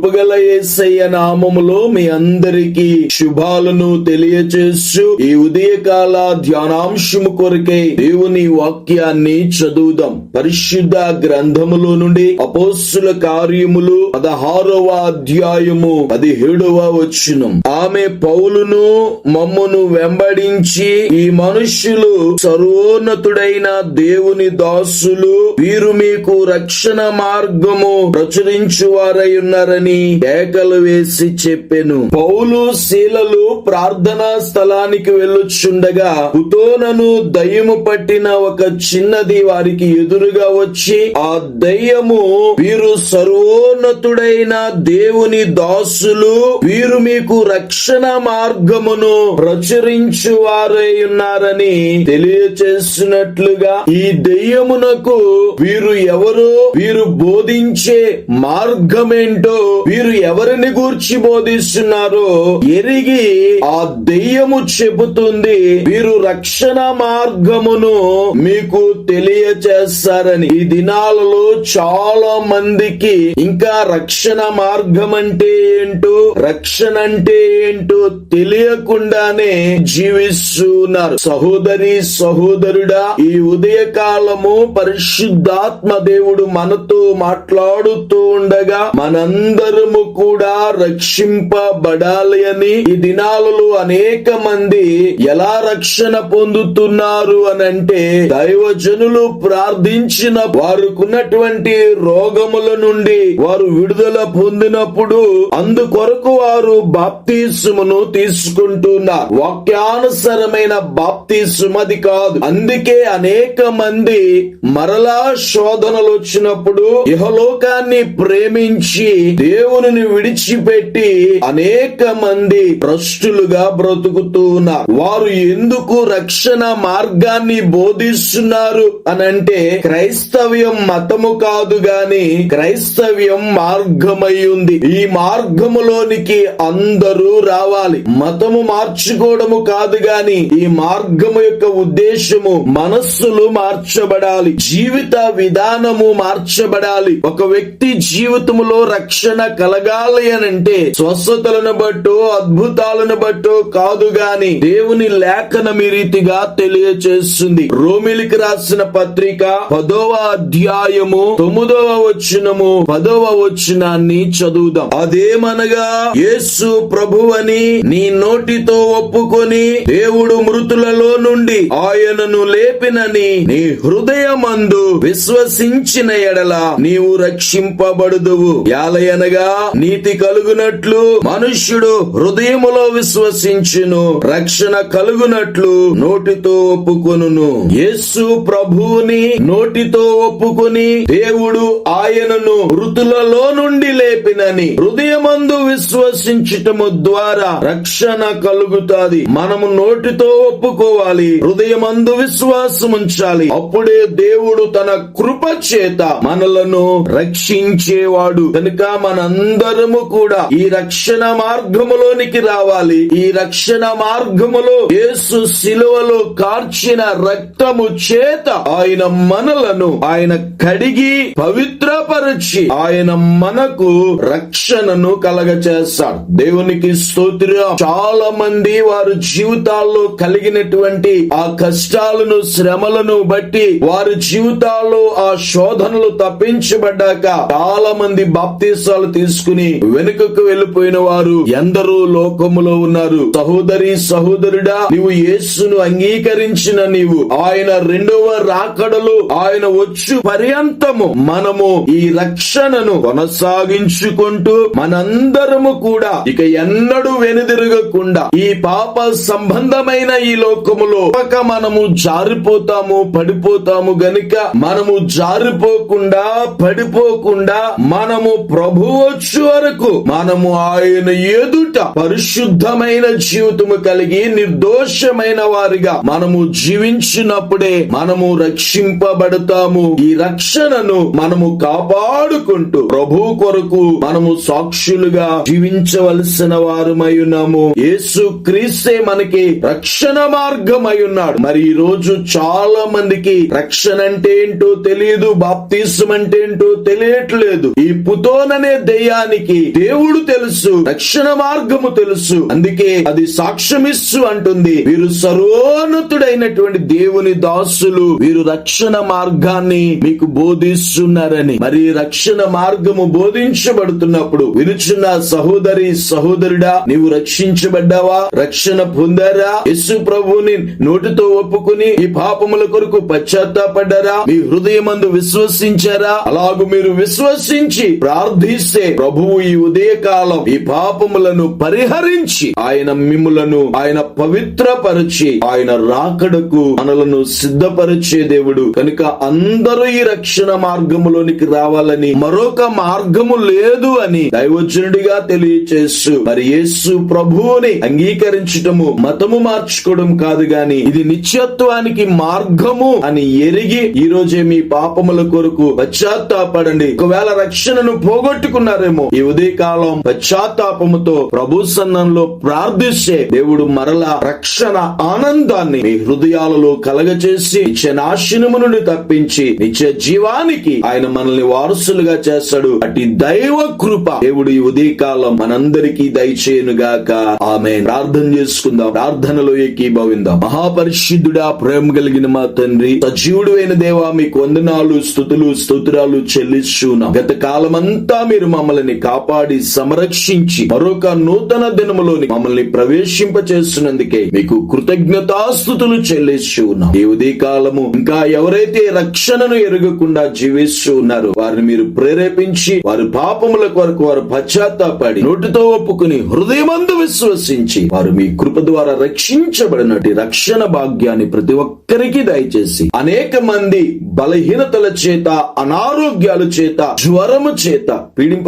కృపగల ఏసయ్య నామములో మీ అందరికీ శుభాలను తెలియచేస్తూ ఈ ఉదయకాల ధ్యానాంశము కొరకే దేవుని వాక్యాన్ని చదువుదాం. పరిశుద్ధ గ్రంథములో నుండి అపోస్సుల కార్యములు పదహారవ అధ్యాయము పదిహేడవ వచ్చినం ఆమె పౌలును మమ్మును వెంబడించి ఈ మనుష్యులు సర్వోన్నతుడైన దేవుని దాసులు వీరు మీకు రక్షణ మార్గము ప్రచురించువారై ఉన్నారని కేకలు వేసి చెప్పెను. పౌలు శీలలు ప్రార్థనా స్థలానికి వెళ్ళొచ్చుండగా కుతోనను దయ్యము పట్టిన ఒక చిన్నది వారికి ఎదురుగా వచ్చి ఆ దయ్యము వీరు సర్వోన్నతుడైన దేవుని దాసులు వీరు మీకు రక్షణ మార్గమును ప్రచురించు వారై ఉన్నారని తెలియచేస్తున్నట్లుగా ఈ దెయ్యమునకు వీరు ఎవరు? వీరు బోధించే మార్గమేంటో వీరు ఎవరిని గూర్చి బోధిస్తున్నారో? ఎరిగి ఆ దెయ్యము చెబుతుంది వీరు రక్షణ మార్గమును మీకు తెలియచేస్తారని. ఈ దినాలలో చాలా మందికి ఇంకా రక్షణ మార్గం అంటే ఏంటో రక్షణ అంటే ఏంటో తెలియకుండానే జీవిస్తున్నారు. సహోదరి సహోదరుడా ఈ ఉదయ కాలము పరిశుద్ధాత్మ దేవుడు మనతో మాట్లాడుతూ ఉండగా మనందరూ అందరము కూడా రక్షింపబడాలి అని ఈ దినాలలో అనేక మంది ఎలా రక్షణ పొందుతున్నారు అని అంటే దైవజనులు ప్రార్థించిన వారుకున్నటువంటి రోగముల నుండి వారు విడుదల పొందినప్పుడు అందుకొరకు వారు బాప్తీసుమును తీసుకుంటున్నారు. వాక్యానుసరమైన బాప్తీసుము అది కాదు. అందుకే అనేక మంది మరలా శోధనలు వచ్చినప్పుడు ఇహలోకాన్ని ప్రేమించి దేవుని విడిచిపెట్టి అనేక మంది భ్రష్టులుగా బ్రతుకుతూ ఉన్నారు. వారు ఎందుకు రక్షణ మార్గాన్ని బోధిస్తున్నారు అనంటే క్రైస్తవ్యం మతము కాదు గాని క్రైస్తవ్యం మార్గమై ఉంది. ఈ మార్గములోనికి అందరూ రావాలి. మతము మార్చుకోవడము కాదు గాని ఈ మార్గము యొక్క ఉద్దేశము మనస్సులు మార్చబడాలి. జీవిత విధానము మార్చబడాలి. ఒక వ్యక్తి జీవితములో రక్షణ కలగాలి అనంటే స్వస్థతలను బట్టో అద్భుతాలను బట్టో కాదు గాని దేవుని లేఖనం ఈ రీతిగా తెలియచేస్తుంది. రోమిలికి రాసిన పత్రిక పదవ అధ్యాయము తొమ్మిదవ వచనము పదవ వచనాన్ని చదువుదాం. అదేమనగా యేసు ప్రభువని నీ నోటితో ఒప్పుకొని దేవుడు మృతులలో నుండి ఆయనను లేపినని నీ హృదయమందు విశ్వసించిన ఎడల నీవు రక్షింపబడుదువు. యాలయనగా నీతి కలుగునట్లు మనుష్యుడు హృదయములో విశ్వసించును. రక్షణ కలుగునట్లు నోటితో ఒప్పుకొను యేసు ప్రభువుని నోటితో ఒప్పుకుని దేవుడు ఆయనను మృతులలో నుండి లేపినని హృదయమందు విశ్వసించటము ద్వారా రక్షణ కలుగుతాది. మనము నోటితో ఒప్పుకోవాలి హృదయమందు విశ్వాసం ఉంచాలి అప్పుడే దేవుడు తన కృప చేత మనలను రక్షించేవాడు. కనుక మనందరము కూడా ఈ రక్షణ మార్గములోనికి రావాలి. ఈ రక్షణ మార్గములో యేసు శిలువలో కార్చిన రక్తము చేత ఆయన మనలను ఆయన కడిగి పవిత్రపరిచి ఆయన మనకు రక్షణను కలగచేస్తాడు. దేవునికి స్తోత్రం. చాలా మంది వారు జీవితాల్లో కలిగినటువంటి ఆ కష్టాలను శ్రమలను బట్టి వారి జీవితాల్లో ఆ శోధనలు తప్పించబడ్డాక చాలా మంది బాప్తీసాలు తీసుకుని వెనుకకు వెళ్ళిపోయిన వారు ఎందరో లోకములో ఉన్నారు. సహోదరి సహోదరుడా నీవు యేసును అంగీకరించిన నీవు ఆయన రెండవ రాకడలు ఆయన వచ్చు పర్యంతము. మనము ఈ రక్షణను కొనసాగించుకుంటూ మనందరము కూడా ఇక ఎన్నడూ వెనుదిరగకుండా ఈ పాప సంబంధమైన ఈ లోకములో ఒక మనము జారిపోతాము పడిపోతాము గనుక మనము జారిపోకుండా పడిపోకుండా మనము ప్రభు వచ్చు వరకు మనము ఆయన ఎదుట పరిశుద్ధమైన జీవితము కలిగి నిర్దోషమైన వారిగా మనము జీవించినప్పుడే మనము రక్షింపబడతాము. ఈ రక్షణను మనము కాపాడుకుంటూ ప్రభు కొరకు మనము సాక్షులుగా జీవించవలసిన వారమై ఉన్నాము. యేసు క్రీస్తే మనకి రక్షణ మార్గమై ఉన్నాడు. మరి ఈ రోజు చాలా మందికి రక్షణ అంటే ఏంటో తెలియదు బాప్తీసం అంటే ఏంటో తెలియట్లేదు. ఈ పుతోననే హృదయానికి దేవుడు తెలుసు రక్షణ మార్గము తెలుసు. అందుకే అది సాక్ష్యమిస్సు అంటుంది. వీరు సర్వోన్నతుడైనటువంటి దేవుని దాసులు వీరు రక్షణ మార్గాన్ని మీకు బోధిస్తున్నారని. మరి రక్షణ మార్గము బోధించబడుతున్నప్పుడు వినుచున్న సహోదరి సహోదరుడా నీవు రక్షించబడ్డావా? రక్షణ పొందారా? యశు ప్రభుని నోటితో ఒప్పుకుని ఈ పాపముల కొరకు పశ్చాత్తాపడ్డారా? మీ హృదయమందు విశ్వసించారా? అలాగు మీరు విశ్వసించి ప్రార్థిస్తే ప్రభువు ఈ ఉదయకాలం ఈ పాపములను పరిహరించి ఆయన మిమ్ములను ఆయన పవిత్రపరిచి ఆయన రాకడకు మనలను సిద్ధపరిచే దేవుడు. కనుక అందరూ ఈ రక్షణ మార్గములోనికి రావాలని మరొక మార్గము లేదు అని దైవజనుడిగా తెలియచేస్తూ మరి యేసు ప్రభువుని అంగీకరించటము మతము మార్చుకోవడం కాదు గాని ఇది నిత్యత్వానికి మార్గము అని ఎరిగి ఈ రోజే మీ పాపముల కొరకు పశ్చాత్తాపడండి. ఒకవేళ రక్షణను ఉన్నారేమో ఈ ఉదయకాలం పశ్చాత్తాపముతో ప్రభు సన్నంలో ప్రార్థిస్తే దేవుడు మరలా రక్షణ ఆనందాన్ని మీ హృదయాలలో కలగచేసి నిత్య నాశనము నుండి తప్పించి నిత్య జీవానికి ఆయన మనల్ని వారసులుగా చేస్తాడు. అటు దైవ కృప దేవుడు ఈ ఉదయకాలం మనందరికీ దయచేయనుగాక. ఆమె ప్రార్థన చేసుకుందాం. ప్రార్థనలో ఏకీభవిందాం. మహాపరిశుద్ధుడా ప్రేమ కలిగిన మా తండ్రి సజీవుడు అయిన దేవా మీకు వందనాలు స్థుతులు స్తోత్రాలు చెల్లిస్తున్నాం. గత కాలమంతా మీరు మమ్మల్ని కాపాడి సంరక్షించి మరొక నూతన దినములోని మమ్మల్ని ప్రవేశింప చేస్తున్నందుకే మీకు కృతజ్ఞతాస్థుతులు చెల్లిస్తూ ఉన్నాం ఈ కాలము ఇంకా ఎవరైతే రక్షణను ఎరగకుండా జీవిస్తూ ఉన్నారో వారిని మీరు ప్రేరేపించి వారి పాపముల కొరకు వారు పశ్చాత్తాపడి నోటితో ఒప్పుకుని హృదయమందు విశ్వసించి వారు మీ కృప ద్వారా రక్షించబడినట్టు రక్షణ భాగ్యాన్ని ప్రతి ఒక్కరికి దయచేసి అనేక మంది బలహీనతల చేత అనారోగ్యాల చేత జ్వరము చేత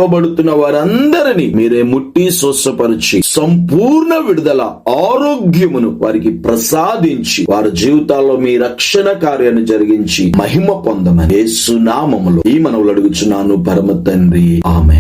పీడింపబడుతున్న వారందరినీ మీరే ముట్టి స్వస్థపరిచి సంపూర్ణ విడుదల ఆరోగ్యమును వారికి ప్రసాదించి వారి జీవితాల్లో మీ రక్షణ కార్యాన్ని జరిగించి మహిమ పొందమని సునామములో ఈ మనవులు అడుగుచున్నాను పరమ తండ్రి. ఆమె